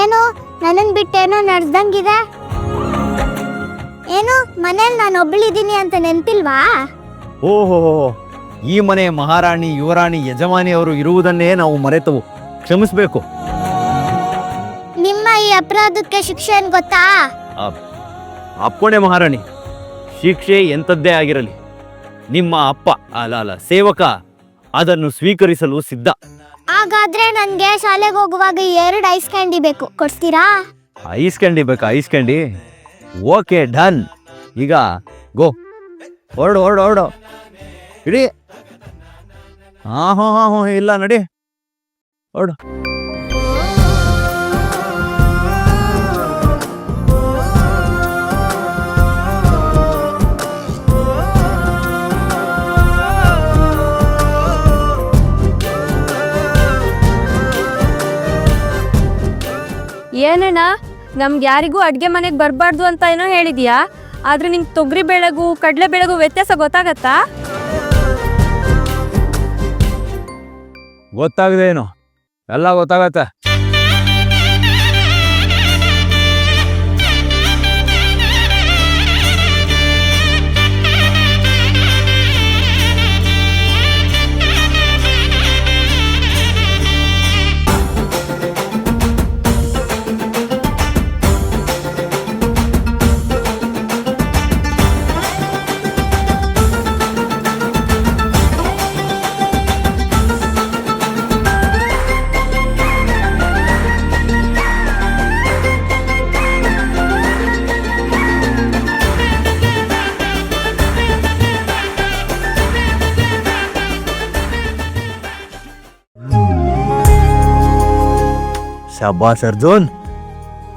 ಏನು? ನನ್ನನ್ ಬಿಟ್ಟೇನೋ ನಡ್ದಂಗಿದೆ ಏನು? ಮನೇಲಿ ನಾನು ಒಬ್ಬಳಿದ್ದೀನಿ ಅಂತ ನೆನ್ಪಿಲ್ವಾ? ಓಹೋ ಈ ಮನೆ ಮಹಾರಾಣಿ ಯುವರಾಣಿ ಯಜಮಾನಿಯವರು ಇರುವುದನ್ನೇ ನಾವು ಮರೆತವು. ಕ್ಷಮಿಸಬೇಕು. ನಿಮ್ಮ ಈ ಅಪರಾಧಕ್ಕೆ ಶಿಕ್ಷೆ ಏನ್ ಗೊತ್ತಾ? ಅಪ್ಪಣೆ ಮಹಾರಾಣಿ. ಶಿಕ್ಷೆ ಎಂಥದ್ದೇ ಆಗಿರಲಿ. ನಿಮ್ಮ ಅಪ್ಪ ಅಲ್ಲ ಅಲ್ಲ ಸೇವಕ ಅದನ್ನು ಸ್ವೀಕರಿಸಲು ಸಿದ್ಧ. ಹಾಗಾದ್ರೆ ನನ್ಗೆ ಶಾಲೆಗೆ ಹೋಗುವಾಗ ಎರಡು ಐಸ್ ಕ್ಯಾಂಡಿ ಬೇಕು. ಕೊಡ್ತೀರಾ ಐಸ್ ಕ್ಯಾಂಡಿ ಬೇಕಾ ಐಸ್ ಕ್ಯಾಂಡಿ ಓಕೆ ಡನ್ ಈಗ ಗೋ. ಹೊರಡು ಹೊರಡು ಹೊರಡು. ಇಡಿ. ಹಾಂ ಹಾಂ ಹಾಂ ಇಲ್ಲ, ನಡಿ. ಹೊರಡು. ಏನಣ್ಣ, ನಮ್ಗೆ ಯಾರಿಗೂ ಅಡುಗೆ ಮನೆಗೆ ಬರಬಾರ್ದು ಅಂತ ಏನೋ ಹೇಳಿದ್ಯಾ? ಆದರೆ ನಿಂಗೆ ತೊಗರಿ ಬೆಳೆಗೂ, ಕಡಲೆ ಬೆಳೆಗೂ ವ್ಯತ್ಯಾಸ ಗೊತ್ತಾಗತ್ತಾ? ಗೊತ್ತಾಗದೆ ಎಲ್ಲ ಗೊತ್ತಾಗತ್ತೆ. ಶಬಾಷ್ ಅರ್ಜುನ್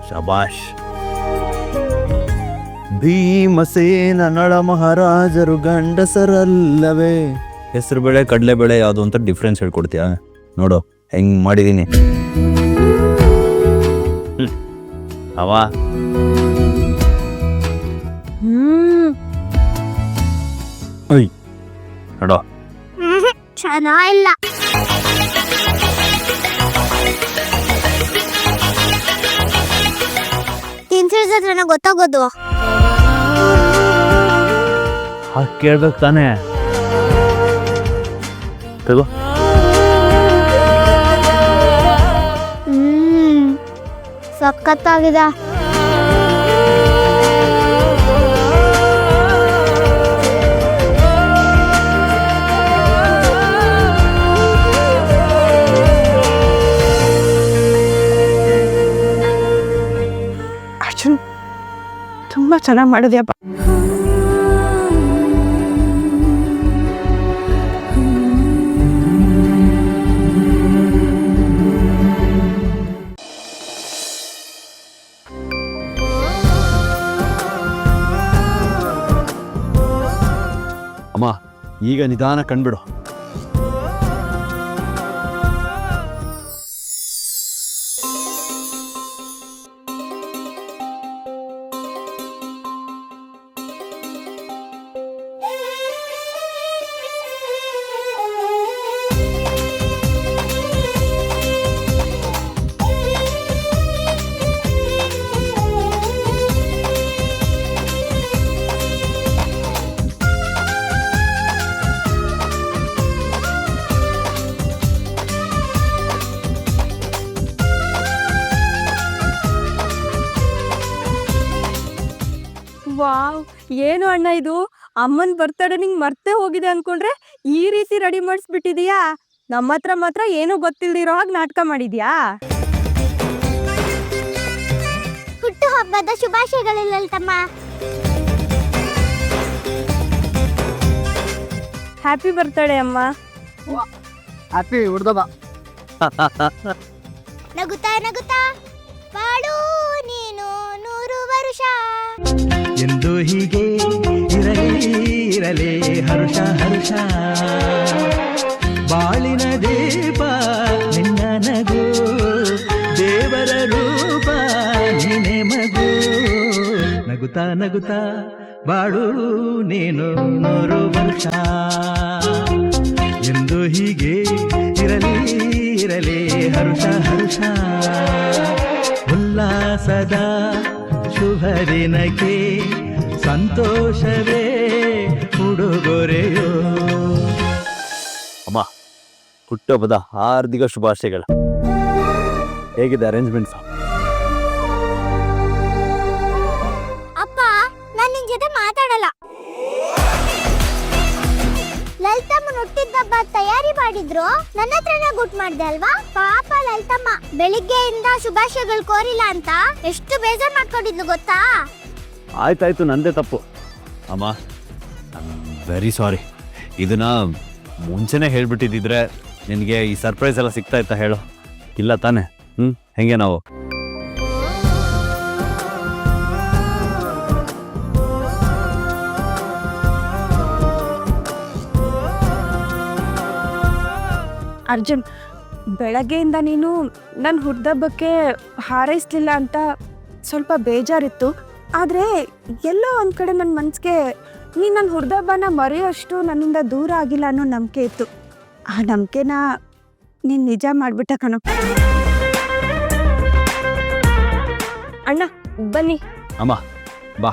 ಶಬಾಷ್ ಭೀಮಸೇನ ನಳ ಮಹಾರಾಜರು ಗಂಡಸರಲ್ಲವೇ ಹೆಸರು ಬೇಳೆ ಕಡಲೆ ಬೇಳೆ ಯಾವುದು ಅಂತ ಡಿಫ್ರೆನ್ಸ್ ಹೇಳ್ಕೊಡ್ತೀಯ? ನೋಡು ಹೆಂಗ್ ಮಾಡಿದೀನಿ. ಅವ. ನೋಡು. ಚೆನ್ನಾಗಿಲ್ಲ ಗೊತ್ತಾಗೋದು. ಹಾಗೆ ಕೇಳ್ಬೇಕು ತಾನೇ. ತಗೋ. ಹ್ಮ್ ಸಖತ್ತಾಗಿದೆ. ತುಂಬಾ ಚೆನ್ನಾಗಿ ಮಾಡಿದ್ಯಪ್ಪ. ಅಮ್ಮ ಈಗ ನಿಧಾನ ಕಣ್ಬಿಡು. ಏನು ಅಣ್ಣ ಇದು? ಅಮ್ಮನ್ ಬರ್ತಡೆ ನಿಂಗ್ ಮರ್ತೇ ಹೋಗಿದೆ ಅನ್ಕೊಂಡ್ರೆ ಈ ರೀತಿ ರೆಡಿ ಮಾಡಿಸ್ಬಿಟ್ಟಿದೀಯಾ? ನಮ್ಮ ಹತ್ರ ಮಾತ್ರ ಏನೂ ಗೊತ್ತಿಲ್ದಿರೋ ಹಾಗೆ ನಾಟಕ ಮಾಡಿದ್ಯಾ? ಹುಟ್ಟು ಹಬ್ಬದ ಶುಭಾಶಯಗಳಿಲ್ಲ ತಮ್ಮ ಹ್ಯಾಪಿ ಬರ್ತಡೆ ಅಮ್ಮ ಹ್ಯಾಪಿ ಹುಡ್ದಬ ನಗುತ್ತಾ ನಗುತ್ತಾ ಬಾಳು ನೀನು ನೂರು ವರುಷ. ಹೀಗೆ ಇರಲಿ ಇರಲಿ, ಹರುಷ ಹರುಷ. ಬಾಳಿನ ದೀಪ ನಿನ್ನ ನಗು, ದೇವರ ರೂಪ ನೀನೆ ಮಗು. ನಗುತ್ತಾ ನಗುತ್ತಾ, ಬಾಳು ನೀನು ನೂರು ವರ್ಷ. ಎಂದು ಹೀಗೆ ಇರಲಿ ಇರಲಿ, ಹರುಷ ಹರುಷ. ಉಲ್ಲಾಸದ ಶುಭ ದಿನಕ್ಕೆ ಸಂತೋಷವೇ ಉಡುಗೊರೆಯೋ? ಅಮ್ಮ ಹುಟ್ಟುಹಬ್ಬದ ಹಾರ್ದಿಕ ಶುಭಾಶಯಗಳು. ಹೇಗಿದೆ ಅರೇಂಜ್ಮೆಂಟ್ಸ್ ಅಪ್ಪ ನಾನು ನಿನ್ ಜೊತೆ ಮಾತಾಡಲ್ಲ. ಲಲಿತಮ್ಮನ ಹುಟ್ಟಿದ್ದಬ್ಬ ತಯಾರಿ ಮಾಡಿದ್ರು. ನನ್ನ ಹತ್ರನೇ ಗುಟ್ ಮಾಡ್ದೆ ಅಲ್ವಾ? ಪಾಪ ಲಲಿತಮ್ಮ ಬೆಳಿಗ್ಗೆಯಿಂದ ಶುಭಾಶಯಗಳು ಕೋರಿಲ್ಲ ಅಂತ ಎಷ್ಟು ಬೇಜಾರ್ ಮಾಡ್ಕೊಂಡಿದ್ಲು ಗೊತ್ತಾ? ಆಯ್ತಾಯ್ತು ನಂದೇ ತಪ್ಪು. ಅಮ್ಮ ವೆರಿ ಸಾರಿ ಇದನ್ನ ಮುಂಚೆನೇ ಹೇಳ್ಬಿಟ್ಟಿದ್ದಿದ್ರೆ ನಿನಗೆ ಈ ಸರ್ಪ್ರೈಸ್ ಎಲ್ಲ ಸಿಗ್ತಾ ಇತ್ತಾ ಹೇಳು. ಇಲ್ಲ ತಾನೆ. ಹ್ಞೂ ಹೆಂಗೆ ನಾವು? ಅರ್ಜುನ್ ಬೆಳಗ್ಗೆಯಿಂದ ನೀನು ನನ್ನ ಹುಡ್ದಬ್ಬಕ್ಕೆ ಹಾರೈಸ್ಲಿಲ್ಲ ಅಂತ ಸ್ವಲ್ಪ ಬೇಜಾರಿತ್ತು. ಆದರೆ ಎಲ್ಲೋ ಒಂದು ಕಡೆ ನನ್ನ ಮನಸ್ಸಿಗೆ ನೀನು ನನ್ನ ಹುರಿದಬ್ಬನ ಮರೆಯೋಷ್ಟು ನನ್ನಿಂದ ದೂರ ಆಗಿಲ್ಲ ಅನ್ನೋ ನಂಬಿಕೆ ಇತ್ತು. ಆ ನಂಬಿಕೆನ ನೀನು ನಿಜ ಮಾಡಿಬಿಟ್ಟ ಕಣೋ. ಅಣ್ಣ ಬನ್ನಿ. ಅಮ್ಮ ಬಾ.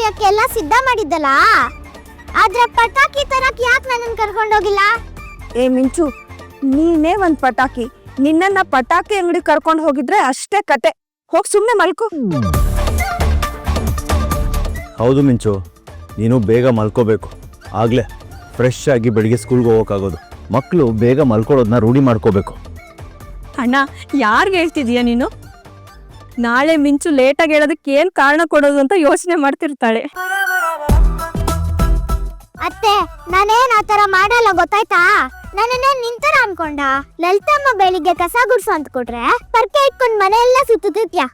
ಹೊಡಿಯೋಕೆ ಎಲ್ಲ ಸಿದ್ಧ ಮಾಡಿದ್ದಲ್ಲ? ಆದ್ರೆ ಪಟಾಕಿ ತರಕ್ ಯಾಕೆ ನನ್ನನ್ನು ಕರ್ಕೊಂಡೋಗಿಲ್ಲ ಏ ಮಿಂಚು ನೀನೇ ಒಂದ್ ಪಟಾಕಿ. ನಿನ್ನನ್ನ ಪಟಾಕಿ ಅಂಗಡಿ ಕರ್ಕೊಂಡು ಹೋಗಿದ್ರೆ ಅಷ್ಟೇ ಕತೆ. ಹೋಗ್ ಸುಮ್ನೆ ಮಲ್ಕೋ. ಹೌದು ಮಿಂಚು ನೀನು ಬೇಗ ಮಲ್ಕೋಬೇಕು. ಆಗ್ಲೇ ಫ್ರೆಶ್ ಆಗಿ ಬೆಳಿಗ್ಗೆ ಸ್ಕೂಲ್ಗೆ ಹೋಗೋಕ್ಕಾಗೋದು ಮಕ್ಕಳು ಬೇಗ ಮಲ್ಕೊಳ್ಳೋದನ್ನ ರೂಢಿ ಮಾಡ್ಕೋಬೇಕು. ಅಣ್ಣ ಯಾರ್ಗೆ ಹೇಳ್ತಿದೀಯ ನೀನು? ನಾಳೆ ಮಿಂಚು ಲೇಟಾಗಿ ಹೇಳೋದಕ್ಕೆ ಏನ್ ಕಾರಣ ಕೊಡೋದು ಅಂತ ಯೋಚನೆ ಮಾಡ್ತಿರ್ತಾಳೆ. ಅತ್ತೆ ನಾನೇನ್ ಆತರ ಮಾಡಲ್ಲ ಗೊತ್ತಾಯ್ತಾ? ನನ್ನನ್ನ ನಿಂತರ ಅನ್ಕೊಂಡ. ಲಲಿತಮ್ಮ ಬೆಳಿಗ್ಗೆ ಕಸ ಗುಡ್ಸು ಅಂತ ಕೊಟ್ರೆ ಪರ್ಕೆ ಇಟ್ಕೊಂಡ್ ಮನೆಯೆಲ್ಲ ಸುತ್ತಿದ್ಯಾ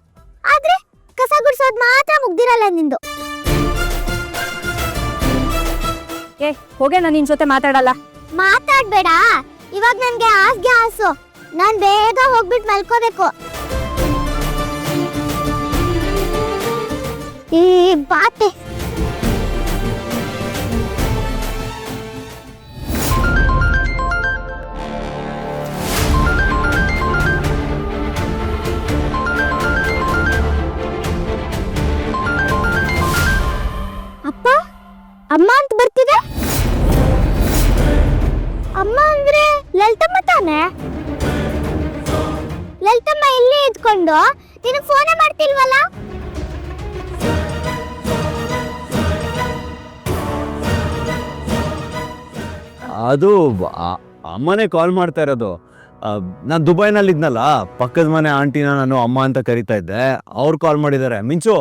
ಆದ್ರೆ ಕಸ ಗುಡ್ಸೋದ್ ಮಾತ್ರ ಮುಗ್ದಿರಲ್ಲ ನಿಂದು. ಏ ಹೋಗೆ ನಾನು ನಿನ್ ಜೊತೆ ಮಾತಾಡಲ್ಲ? ಮಾತಾಡ್ಬೇಡ. ಇವಾಗ ನನ್ಗೆ ಆಸ್ಗೆ ಆಸು ನಾನ್ ಬೇಗ ಹೋಗ್ಬಿಟ್ ಮಲ್ಕೋಬೇಕು. ಈ ಬಾತೆ. ಅಪ್ಪ, ಅಮ್ಮ ಅಂತ ಬರ್ತಿದೆ? ಅಮ್ಮ ಅಂದ್ರೆ ಲಲಿತಮ್ಮ ತಾನೆ? ಲಲಿತಮ್ಮ ಇಲ್ಲೇ ಇದ್ಕೊಂಡು? ನಿನಗೆ ಫೋನೇ ಮಾಡ್ತಿಲ್ವಲ್ಲ? ಅದು ಅಮ್ಮನೆ ಕಾಲ್ ಮಾಡ್ತಾ ಇರೋದು. ನಾನು ದುಬೈನಲ್ಲಿ ಇದ್ನಲ್ಲ ಪಕ್ಕದ ಮನೆ ಆಂಟಿನ ನಾನು ಅಮ್ಮ ಅಂತ ಕರಿತಾ ಇದ್ದೆ. ಅವ್ರು ಕಾಲ್ ಮಾಡಿದ್ದಾರೆ. ಮಿಂಚು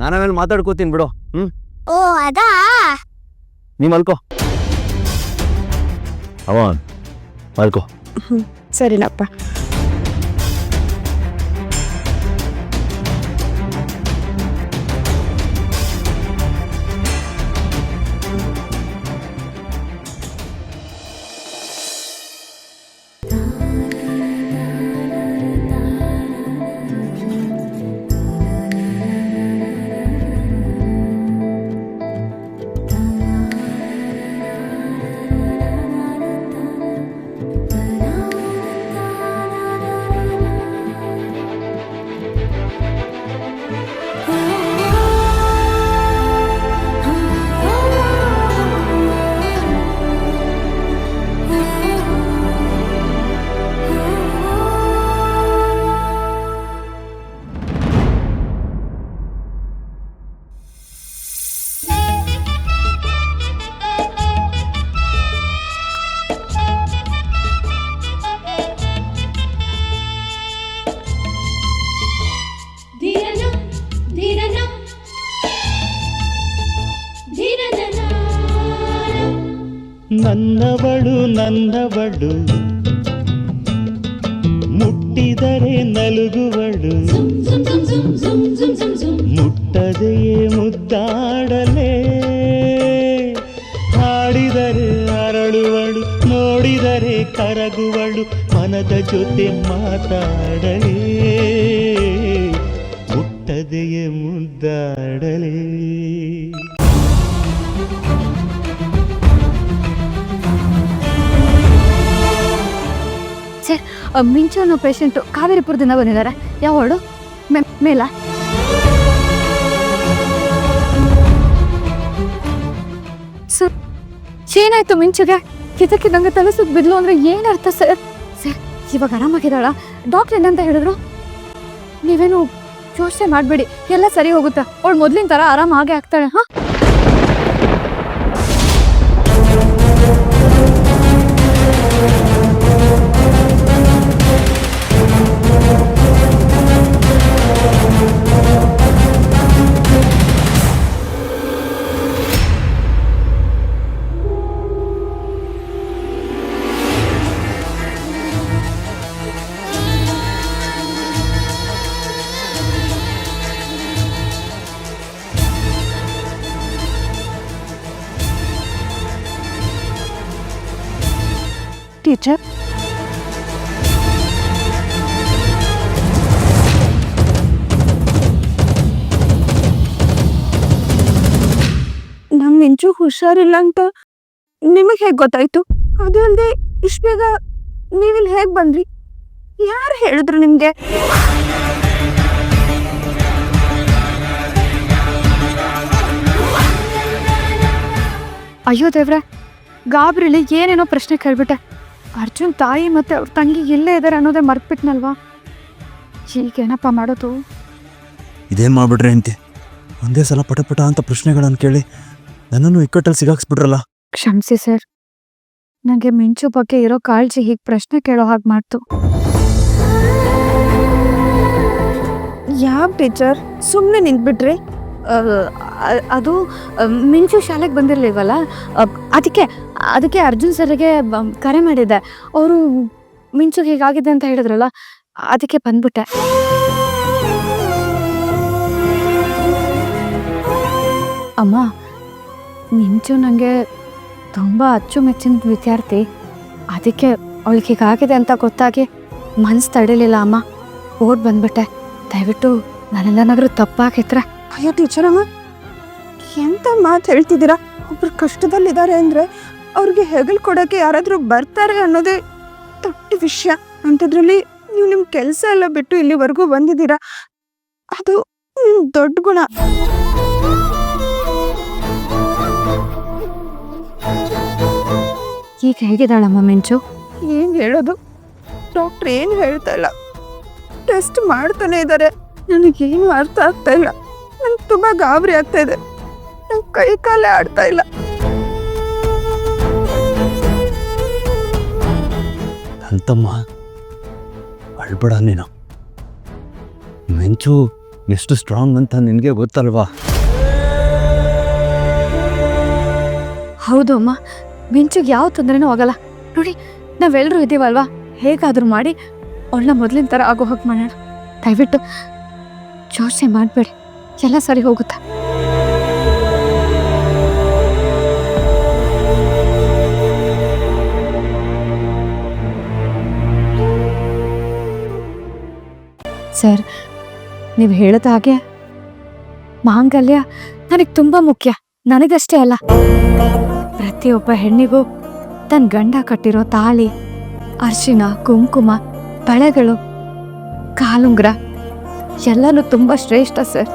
ನಾನು ಆಮೇಲೆ ಮಾತಾಡ್ಕೋತೀನಿ ಬಿಡು. ಹ್ಮ್? ಓ ಅದಾ? ನೀ ಮಲ್ಕೋ. ಅವನ್ ಮಲ್ಕೋ. ಸರಿನಪ್ಪ. ನನ್ನವಳು ನನ್ನವಳು ಮುಟ್ಟಿದರೆ ನಲುಗುವಳು ಮುಟ್ಟದೆಯೇ ಮುದ್ದಾಡಲೇ ಹಾಡಿದರೆ ಅರಳುವಳು ನೋಡಿದರೆ ಕರಗುವಳು ಮನದ ಜೊತೆ ಮಾತಾಡಲೇ ಮುಟ್ಟದೆಯೇ ಮುದ್ದಾಡಲೇ ಮಿಂಚು ಅನ್ನೋ ಪೇಷಂಟ್ ಕಾವೇರಿಪುರದಿಂದ ಬಂದಿದ್ದಾರೆ. ಯಾವ ವಾರ್ಡು? ಮೇಲ. ಸರ್, ಏನಾಯ್ತು ಮಿಂಚುಗೆ? ಕಿತಕ್ಕಿದಂಗೆ ತಲೆ ಸುತ್ತ ಬಿದ್ಲು ಅಂದ್ರೆ ಏನರ್ಥ ಸರ್? ಸರ್, ಇವಾಗ ಆರಾಮಾಗಿದ್ದಾಳ? ಡಾಕ್ಟರ್ ಏನಂತ ಹೇಳಿದ್ರು? ನೀವೇನು ಯೋಚನೆ ಮಾಡಬೇಡಿ, ಎಲ್ಲ ಸರಿ ಹೋಗುತ್ತೆ. ಅವಳು ಮೊದ್ಲಿನ ಥರ ಆರಾಮಾಗೆ ಆಗೇ ಆಗ್ತಾಳೆ, ಹಾಂ? ಟೀಚರ್ ನಮ್ ಮಿಂಚು ಹುಷಾರಿಲ್ಲ ಅಂತ ನಿಮಗೆ ಹೇಗೆ ಗೊತ್ತಾಯ್ತು? ಅದು ಅಲ್ಲದೆ ಇಷ್ಟು ಬೇಗ ನೀವಿಲ್ಲಿ ಹೇಗೆ ಬಂದ್ರಿ? ಯಾರು ಹೇಳಿದ್ರು ನಿಮ್ಗೆ? ಅಯ್ಯೋ ದೇವ್ರೆ ಗಾಬ್ರಿಲಿ ಏನೇನೋ ಪ್ರಶ್ನೆ ಕೇಳ್ಬಿಟ್ಟೆ. ಅರ್ಜುನ್ ತಾಯಿ ಮತ್ತೆ ಅವ್ರ ತಂಗಿ ಇಲ್ಲೇ ಇದ್ದಾರೆ ಅನ್ನೋದೇ ಮರ್ತ್ಬಿಟ್ನಲ್ವಾ? ಈಗೇನಪ್ಪ ಮಾಡೋದು? ಇದೇನು ಮಾಡಿಬಿಡ್ರಿ ಅಂತೆ ಒಂದೇ ಸಲ ಪಟ ಪಟ ಅಂತ ಪ್ರಶ್ನೆಗಳನ್ನು ಕೇಳಿ ನನ್ನನ್ನು ಇಕ್ಕಟ್ಟಲ್ಲಿ ಸಿಗಾಕ್ಸ್ಬಿಟ್ರಲ್ಲ. ಕ್ಷಮಿಸಿ ಸರ್. ನನಗೆ ಮಿಂಚು ಬಗ್ಗೆ ಇರೋ ಕಾಳಜಿ ಹೀಗೆ ಪ್ರಶ್ನೆ ಕೇಳೋ ಹಾಗೆ ಮಾಡ್ತು. ಯಾವ ಟೀಚರ್? ಸುಮ್ಮನೆ ನಿಂತ್ಬಿಟ್ರಿ? ಅದು ಮಿಂಚು ಶಾಲೆಗೆ ಬಂದಿರಲಿಲ್ವಲ್ಲ? ಅದಕ್ಕೆ ಅದಕ್ಕೆ ಅರ್ಜುನ್ ಸರ್ಗೆ ಕರೆ ಮಾಡಿದ್ದೆ. ಅವರು ಮಿಂಚು ಹೀಗಾಗಿದೆ ಅಂತ ಹೇಳಿದ್ರಲ್ಲ, ಅದಕ್ಕೆ ಬಂದ್ಬಿಟ್ಟೆ. ಅಮ್ಮ, ಮಿಂಚು ನನಗೆ ತುಂಬ ಅಚ್ಚುಮೆಚ್ಚಿನ ವಿದ್ಯಾರ್ಥಿ. ಅದಕ್ಕೆ ಅವಳಿಗೆ ಹೀಗಾಗಿದೆ ಅಂತ ಗೊತ್ತಾಗಿ ಮನ್ಸು ತಡಿಲಿಲ್ಲ ಅಮ್ಮ. ಓಡ್ ಬಂದ್ಬಿಟ್ಟೆ. ದಯವಿಟ್ಟು ನಾನೆಲ್ಲನಾದರೂ ತಪ್ಪಾಗಿದ್ರೆ. ಅಯ್ಯೋ ಟೀಚರ್ ಅಮ್ಮ ಎಂತ ಮಾತು ಹೇಳ್ತಿದ್ದೀರಾ? ಒಬ್ರು ಕಷ್ಟದಲ್ಲಿದ್ದಾರೆ ಅಂದ್ರೆ ಅವ್ರಿಗೆ ಹೆಗಲು ಕೊಡೋಕ್ಕೆ ಯಾರಾದರೂ ಬರ್ತಾರೆ ಅನ್ನೋದೇ ದೊಡ್ಡ ವಿಷಯ. ಅಂಥದ್ರಲ್ಲಿ ನೀವು ನಿಮ್ಮ ಕೆಲಸ ಎಲ್ಲ ಬಿಟ್ಟು ಇಲ್ಲಿವರೆಗೂ ಬಂದಿದ್ದೀರಾ? ಅದು ದೊಡ್ಡ ಗುಣ. ಈಗ ಹೇಗಿದ್ದಾಳಮ್ಮ ಮಿಂಚು? ಏನು ಹೇಳೋದು? ಡಾಕ್ಟರ್ ಏನು ಹೇಳ್ತಾ ಇಲ್ಲ. ಟೆಸ್ಟ್ ಮಾಡ್ತಾನೆ ಇದ್ದಾರೆ. ನನಗೇನು ಅರ್ಥ ಆಗ್ತಾ ಇಲ್ಲ. ನಂಗೆ ತುಂಬ ಗಾಬರಿ ಆಗ್ತಾ ಇದೆ. ನಂಗೆ ಕೈ ಕಾಲೇ ಆಡ್ತಾ ಇಲ್ಲ. ತಮ್ಮ ಅಳ್ಬೇಡ ನೀನು. ಮೆಂಚು ಎಷ್ಟು ಸ್ಟ್ರಾಂಗ್ ಅಂತ ನಿನಗೆ ಗೊತ್ತಲ್ವಾ? ಹೌದು ಅಮ್ಮ ಮಿಂಚುಗೆ ಯಾವ ತೊಂದರೆನೂ ಆಗಲ್ಲ. ನೋಡಿ ನಾವೆಲ್ಲರೂ ಇದ್ದೀವಲ್ವಾ ಹೇಗಾದರೂ ಮಾಡಿ ಅವಳನ್ನ ಮೊದಲಿನ ಥರ ಆಗೋ ಹೋಗಿ ಮಾಡೋಣ. ದಯವಿಟ್ಟು ಯೋಚನೆ ಮಾಡಬೇಡಿ. ಎಲ್ಲ ಸರಿ ಹೋಗುತ್ತಾ? ಸರ್, ನೀವು ಹೇಳಿದ ಹಾಗೆ ಮಾಂಗಲ್ಯ ನನಗೆ ತುಂಬ ಮುಖ್ಯ. ನನಗಷ್ಟೇ ಅಲ್ಲ. ಪ್ರತಿಯೊಬ್ಬ ಹೆಣ್ಣಿಗೂ ತನ್ನ ಗಂಡ ಕಟ್ಟಿರೋ ತಾಳಿ ಅರ್ಶಿನ ಕುಂಕುಮ, ಬಳೆಗಳು, ಕಾಲುಂಗ್ರ, ಎಲ್ಲನೂ ತುಂಬ ಶ್ರೇಷ್ಠ ಸರ್.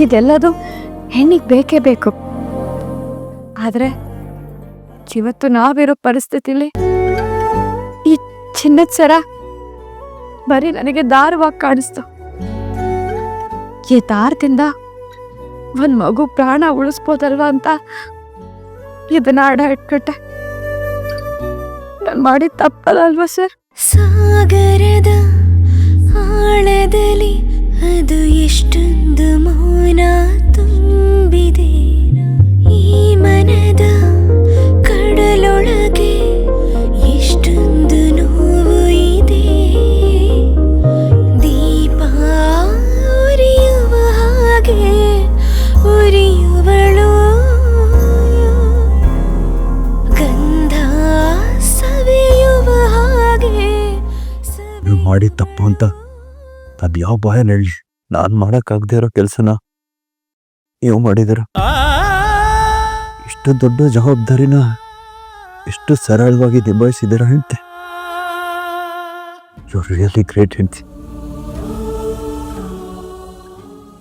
ಇದೆಲ್ಲದು ಹೆಣ್ಣಿಗೆ ಬೇಕೇ ಬೇಕು. ಆದರೆ ಇವತ್ತು ನಾವಿರೋ ಪರಿಸ್ಥಿತಿಲಿ ಈ ಚಿನ್ನದ ಸರ ಬರೀ ನನಗೆ ದಾರವಾಗಿ ಕಾಣಿಸ್ತು. ಈ ದಾರದಿಂದ ಒಂದು ಮಗು ಪ್ರಾಣ ಉಳಿಸ್ಬೋದಲ್ವಾ ಅಂತ ಇದನ್ನ ಅಡ ಇಟ್ಕೊಟ್ಟೆ ನಾನು ಮಾಡಿದ ತಪ್ಪದಲ್ವಾ ಸರ್? ಸಾಗರದ ಆಳದಲ್ಲಿ ಅದು ಎಷ್ಟೊಂದು ಮೌನ ತುಂಬಿದೆ. ಈ ಮನದ ಕಡಲೊಳಗೆ ಎಷ್ಟೊಂದು ನೋವು ಇದೆ. ದೀಪ ಉರಿಯುವ ಹಾಗೆ ಉರಿಯುವಳು. ಗಂಧ ಸವಿಯುವ ಹಾಗೆ ಮಾಡಿ ತಪ್ಪು ಅಂತ ಅದು ಯಾವ ಭಯ ಹೇಳಿ ನಾನು ಮಾಡೋಕ್ಕಾಗದೇ ಇರೋ ಕೆಲಸನ. ನೀವು ಮಾಡಿದಿರ. ಇಷ್ಟು ದೊಡ್ಡ ಜವಾಬ್ದಾರಿನ ಎಷ್ಟು ಸರಳವಾಗಿ ನಿಭಾಯಿಸಿದಿರ ಹೆಂಡ್ತಿ? ಯು ರಿಯಲಿ ಗ್ರೇಟ್ ಹೆಂಡ್ತಿ.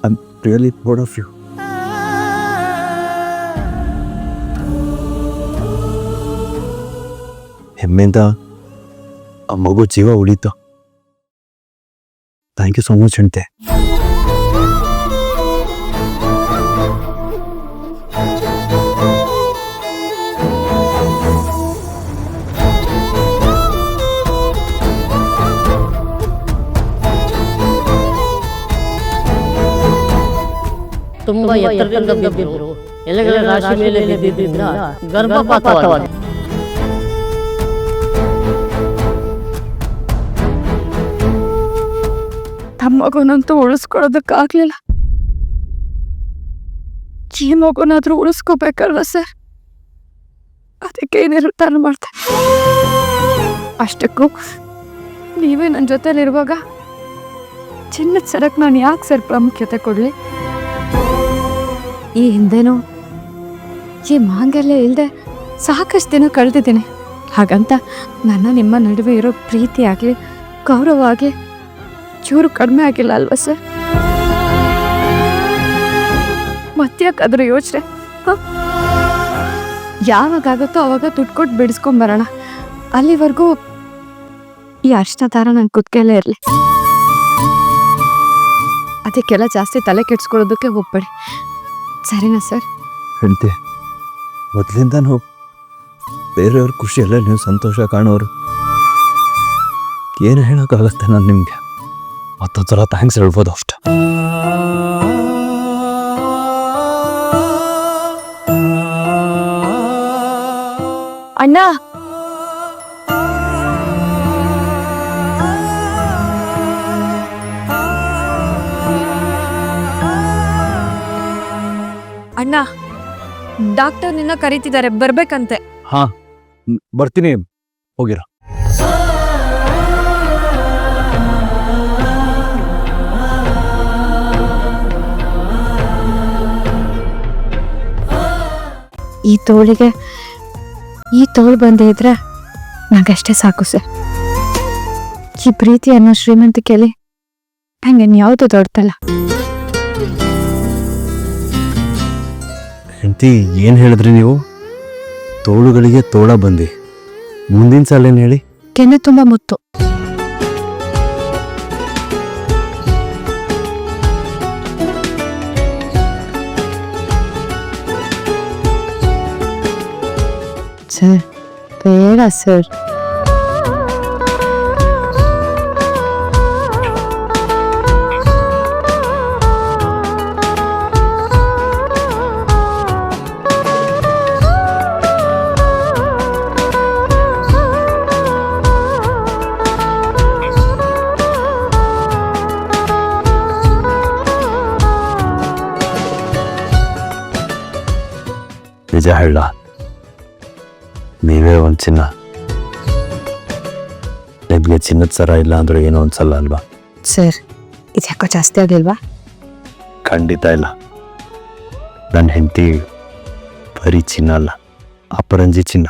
I really proud of you ಹೆಮ್ಮೆಯಿಂದ ಆ ಮಗು ಜೀವ ಉಳಿತು. ಥ್ಯಾಂಕ್ ಯು ಸೋ ಮಚ್ ಹೆಂಡ್ತೆ ತುಂಬಾ ಎತ್ತರದಿಂದ ಬಿದ್ದಿದ್ರು. ಎಲೆಗಳ ರಾಶಿ ಮೇಲೆ ಬಿದ್ದಿದ್ರಿಂದ ಗರ್ಭಪಾತವಾಗಿದೆ ಮಗುನಂತೂ ಉಳಿಸ್ಕೊಳ್ಳೋದಕ್ಕಾಗ್ಲಿಲ್ಲ ಈ ಮಗುನಾದ್ರೂ ಉಳಿಸ್ಕೋಬೇಕಲ್ವ ಸರ್? ಅದಕ್ಕೆ ಏನಿರುತ್ತಾನು ಮಾಡ್ತಾರೆ ಅಷ್ಟಕ್ಕೂ ನೀವೇ ನನ್ನ ಜೊತೆಲಿರುವಾಗ ಚಿನ್ನದ ಸರಕ್ಕೆ ನಾನು ಯಾಕೆ ಸರ್ ಪ್ರಾಮುಖ್ಯತೆ ಕೊಡಲಿ? ಈ ಹಿಂದೆನೂ ಈ ಮಾಂಗಲ್ಯ ಇಲ್ಲದೆ ಸಾಕಷ್ಟು ದಿನ ಕಳೆದಿದ್ದೀನಿ. ಹಾಗಂತ ನನ್ನ ನಿಮ್ಮ ನಡುವೆ ಇರೋ ಪ್ರೀತಿ ಆಗಲಿ, ಗೌರವ ಆಗಲಿ ಚೂರು ಕಡಿಮೆ ಆಗಿಲ್ಲ ಅಲ್ವಾ ಸರ್? ಮತ್ತ್ಯಾಕಾದ್ರೂ ಯೋಚನೆ? ಯಾವಾಗಾಗುತ್ತೋ ಅವಾಗ ದುಡ್ಡು ಕೊಟ್ಟು ಬಿಡಿಸ್ಕೊಂಬರೋಣ ಅಲ್ಲಿವರೆಗೂ ಈ ಅರ್ಶನ ತಾರ ನನ್ನ ಕುತ್ತಿಗೆಲ್ಲೇ ಇರಲಿ. ಅದಕ್ಕೆಲ್ಲ ಜಾಸ್ತಿ ತಲೆ ಕೆಡ್ಸ್ಕೊಳ್ಳೋದಕ್ಕೆ ಹೋಗ್ಬೇಡಿ ಸರಿನಾ ಸರ್? ಹೆಂಡತಿ, ಮೊದಲಿಂದನೂ ಬೇರೆಯವ್ರ ಖುಷಿಯಲ್ಲೇ ನೀವು ಸಂತೋಷ ಕಾಣೋರು. ಏನು ಹೇಳೋಕ್ಕಾಗತ್ತೆ ನಾನು ನಿಮಗೆ. ಮತ್ತೊಂದು ಸಲ ಥ್ಯಾಂಕ್ಸ್ ಹೇಳ್ಬೋದು ಅಷ್ಟೆ. ಅಣ್ಣ. ಅಣ್ಣ ಡಾಕ್ಟರ್ ನಿನ್ನ ಕರೀತಿದ್ದಾರೆ ಬರ್ಬೇಕಂತೆ. ಹಾ ಬರ್ತೀನಿ ಹೋಗಿರ. ಈ ತೋಳಿಗೆ ಈ ತೋಳು ಬಂದೇ ಇದ್ರೆ ನಂಗಷ್ಟೇ ಸಾಕು ಸರ್. ಈ ಪ್ರೀತಿ ಅನ್ನೋ ಶ್ರೀಮಂತಿಕೆಯಲ್ಲಿ ನಂಗೆ ಯಾವುದು ದೊಡ್ಡದಲ್ಲ. ಹೆಂಡತಿ ಏನು ಹೇಳಿದ್ರಿ ನೀವು? ತೋಳುಗಳಿಗೆ ತೋಳ ಬಂದಿ. ಮುಂದಿನ ಸಲ ಏನು ಹೇಳಿ? ಕೆನೆ ತುಂಬ ಮುತ್ತು. ಸರ್ ಬೇಡ ಸರ್ ನಿಜ ಹೇಳ ನೀವೇ ಒಂದು ಚಿನ್ನ. ನಿಮಗೆ ಚಿನ್ನದ ಸರ ಇಲ್ಲ ಅಂದ್ರೆ ಏನೋ ಅನ್ಸಲ್ಲ ಅಲ್ವಾ? ಸರ್ ಇದು ಯಾಕೋ ಜಾಸ್ತಿ ಆಗಿಲ್ವಾ ಖಂಡಿತ ಇಲ್ಲ. ನನ್ನ ಹೆಂಡತಿ ಬರೀ ಚಿನ್ನ ಅಲ್ಲ ಅಪರಂಜಿ ಚಿನ್ನ.